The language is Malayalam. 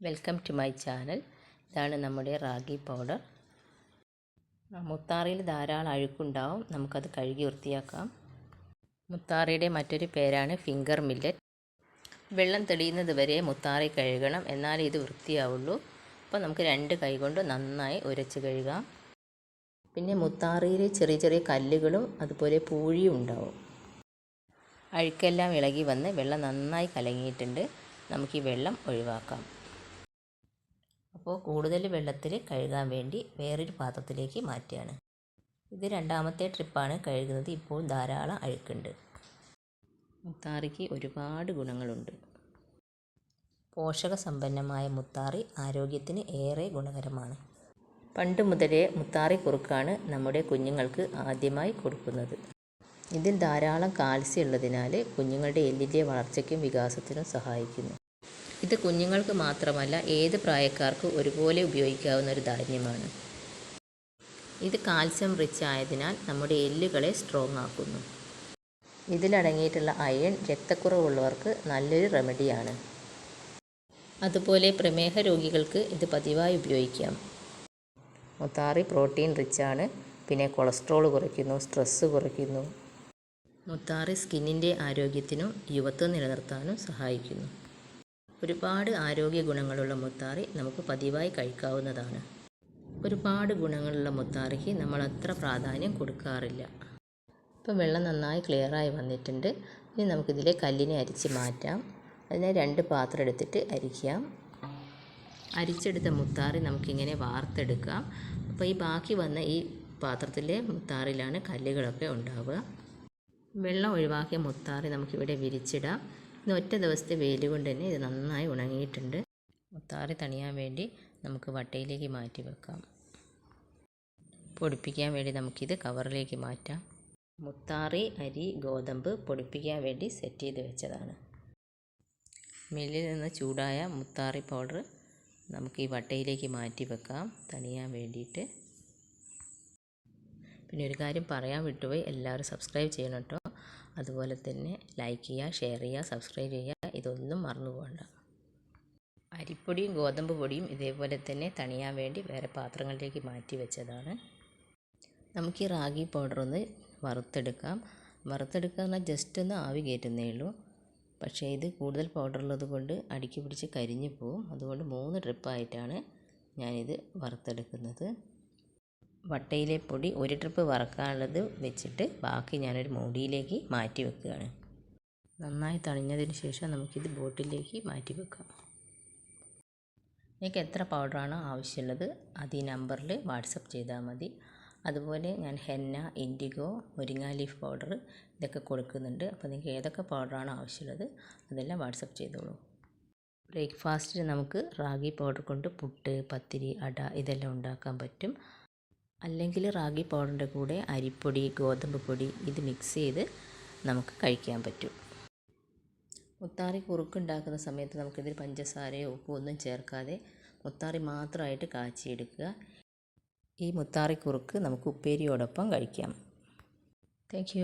വെൽക്കം ടു മൈ ചാനൽ ഇതാണ് നമ്മുടെ റാഗി പൗഡർ. മുത്താറിയിൽ ധാരാളം അഴുക്കുണ്ടാവും. നമുക്കത് കഴുകി വൃത്തിയാക്കാം. മുത്താറിയുടെ മറ്റൊരു പേരാണ് ഫിംഗർ മില്ലറ്റ് വെള്ളം തെളിയുന്നത് വരെ മുത്താറി കഴുകണം. എന്നാലേ ഇത് വൃത്തിയാവുള്ളൂ. അപ്പോൾ നമുക്ക് രണ്ട് കൈ കൊണ്ട് നന്നായി ഉരച്ച് കഴുകാം. പിന്നെ മുത്താറിയിൽ ചെറിയ ചെറിയ കല്ലുകളും അതുപോലെ പൂഴിയും ഉണ്ടാവും. അഴുക്കെല്ലാം ഇളകി വന്ന് വെള്ളം നന്നായി കലങ്ങിയിട്ടുണ്ട്. നമുക്ക് ഈ വെള്ളം ഒഴിവാക്കാം. അപ്പോൾ കൂടുതൽ വെള്ളത്തിൽ കഴുകാൻ വേണ്ടി വേറൊരു പാത്രത്തിലേക്ക് മാറ്റുകയാണ്. ഇത് രണ്ടാമത്തെ ട്രിപ്പാണ്. കഴുകുന്നത് ഇപ്പോൾ ധാരാളം അഴുക്കുണ്ട്. മുത്താറിക്ക് ഒരുപാട് ഗുണങ്ങളുണ്ട്. പോഷക സമ്പന്നമായ മുത്താറി ആരോഗ്യത്തിന് ഏറെ ഗുണകരമാണ്. പണ്ട് മുതലേ മുത്താറി കുറുക്കാണ് നമ്മുടെ കുഞ്ഞുങ്ങൾക്ക് ആദ്യമായി കൊടുക്കുന്നത്. ഇതിൽ ധാരാളം കാൽസ്യം ഉള്ളതിനാൽ കുഞ്ഞുങ്ങളുടെ എല്ലിന്റെ വളർച്ചയ്ക്കും വികാസത്തിനും സഹായിക്കുന്നു. ഇത് കുഞ്ഞുങ്ങൾക്ക് മാത്രമല്ല ഏത് പ്രായക്കാർക്കും ഒരുപോലെ ഉപയോഗിക്കാവുന്ന ഒരു ധാന്യമാണ്. ഇത് കാൽസ്യം റിച്ച് ആയതിനാൽ നമ്മുടെ എല്ലുകളെ സ്ട്രോങ് ആക്കുന്നു. ഇതിലടങ്ങിയിട്ടുള്ള അയൺ രക്തക്കുറവുള്ളവർക്ക് നല്ലൊരു റെമഡിയാണ് അതുപോലെ പ്രമേഹ രോഗികൾക്ക് ഇത് പതിവായി ഉപയോഗിക്കാം. മുത്താറി പ്രോട്ടീൻ റിച്ചാണ് പിന്നെ കൊളസ്ട്രോൾ കുറയ്ക്കുന്നു സ്ട്രെസ്സ് കുറയ്ക്കുന്നു. മുത്താറി സ്കിന്നിന്റെ ആരോഗ്യത്തിനും യുവത്വം നിലനിർത്താനും സഹായിക്കുന്നു. ഒരുപാട് ആരോഗ്യ ഗുണങ്ങളുള്ള മുത്താറി നമുക്ക് പതിവായി കഴിക്കാവുന്നതാണ്. ഒരുപാട് ഗുണങ്ങളുള്ള മുത്താറിക്ക് നമ്മൾ അത്ര പ്രാധാന്യം കൊടുക്കാറില്ല. ഇപ്പം വെള്ളം നന്നായി ക്ലിയറായി വന്നിട്ടുണ്ട്. ഇനി നമുക്കിതിലെ കല്ലിനെ അരിച്ച് മാറ്റാം. അതിനെ രണ്ട് പാത്രം എടുത്തിട്ട് അരിക്കാം. അരിച്ചെടുത്ത മുത്താറി നമുക്കിങ്ങനെ വാർത്തെടുക്കാം. അപ്പോൾ ഈ ബാക്കി വന്ന ഈ പാത്രത്തിലെ മുത്താറിലാണ് കല്ലുകളൊക്കെ ഉണ്ടാവുക. വെള്ളം ഒഴിവാക്കിയ മുത്താറി നമുക്കിവിടെ വിരിച്ചിടാം. ഇത് ഒറ്റ ദിവസത്തെ വെയിൽ കൊണ്ട് തന്നെ ഇത് നന്നായി ഉണങ്ങിയിട്ടുണ്ട്. മുത്താറി തണിയാൻ വേണ്ടി നമുക്ക് വട്ടയിലേക്ക് മാറ്റി വെക്കാം. പൊടിപ്പിക്കാൻ വേണ്ടി നമുക്കിത് കവറിലേക്ക് മാറ്റാം. മുത്താറി അരി ഗോതമ്പ് പൊടിപ്പിക്കാൻ വേണ്ടി സെറ്റ് ചെയ്ത് വെച്ചതാണ്. മില്ലിൽ നിന്ന് ചൂടായ മുത്താറി പൗഡർ നമുക്ക് ഈ വട്ടയിലേക്ക് മാറ്റി വെക്കാം തണിയാൻ വേണ്ടിയിട്ട്. പിന്നെ ഒരു കാര്യം പറയാൻ വിട്ടുപോയി. എല്ലാവരും സബ്സ്ക്രൈബ് ചെയ്യണം കേട്ടോ. അതുപോലെ തന്നെ ലൈക്ക് ചെയ്യുക ഷെയർ ചെയ്യുക സബ്സ്ക്രൈബ് ചെയ്യുക. ഇതൊന്നും മറന്നു പോകണ്ട. അരിപ്പൊടിയും ഗോതമ്പ് പൊടിയും ഇതേപോലെ തന്നെ തണിയാൻ വേണ്ടി വേറെ പാത്രങ്ങളിലേക്ക് മാറ്റി വെച്ചതാണ്. നമുക്ക് ഈ റാഗി പൗഡർ ഒന്ന് വറുത്തെടുക്കാം. വറുത്തെടുക്കുക എന്നാൽ ജസ്റ്റ് ഒന്ന് ആവി കയറ്റുന്നേ ഉള്ളൂ. പക്ഷേ ഇത് കൂടുതൽ പൗഡർ ഉള്ളത് കൊണ്ട് അടുക്കി പിടിച്ച് കരിഞ്ഞു പോവും. അതുകൊണ്ട് മൂന്ന് ട്രിപ്പായിട്ടാണ് ഞാനിത് വറുത്തെടുക്കുന്നത്. വട്ടയിലെ പൊടി ഒരു ട്രിപ്പ് വറക്കാനുള്ളത് വെച്ചിട്ട് ബാക്കി ഞാനൊരു മൂടിയിലേക്ക് മാറ്റി വെക്കുകയാണ്. നന്നായി തണിഞ്ഞതിന് ശേഷം നമുക്കിത് ബോട്ടിലേക്ക് മാറ്റി വെക്കാം. എനിക്ക് എത്ര പൗഡറാണോ ആവശ്യമുള്ളത് അത് ഈ നമ്പറിൽ വാട്സപ്പ് ചെയ്താൽ മതി. അതുപോലെ ഞാൻ ഹെന്ന ഇൻഡിഗോ മുരിങ്ങ ലീഫ് പൗഡർ ഇതൊക്കെ കൊടുക്കുന്നുണ്ട്. അപ്പോൾ നിങ്ങൾക്ക് ഏതൊക്കെ പൗഡറാണോ ആവശ്യമുള്ളത് അതെല്ലാം വാട്സപ്പ് ചെയ്തോളൂ. ബ്രേക്ക്ഫാസ്റ്റിന് നമുക്ക് റാഗി പൗഡർ കൊണ്ട് പുട്ട് പത്തിരി അട ഇതെല്ലാം ഉണ്ടാക്കാൻ പറ്റും. അല്ലെങ്കിൽ റാഗി പൗഡറിന്റെ കൂടെ അരിപ്പൊടി ഗോതമ്പ് പൊടി ഇത് മിക്സ് ചെയ്ത് നമുക്ക് കഴിക്കാൻ പറ്റും. മുത്താറി കുറുക്കുണ്ടാക്കുന്ന സമയത്ത് നമുക്കിതിൽ പഞ്ചസാരയോ ഉപ്പോ ഒന്നും ചേർക്കാതെ മുത്താറി മാത്രമായിട്ട് കാച്ചിയെടുക്കുക. ഈ മുത്താറി കുറുക്ക് നമുക്ക് ഉപ്പേരിയോടൊപ്പം കഴിക്കാം. താങ്ക്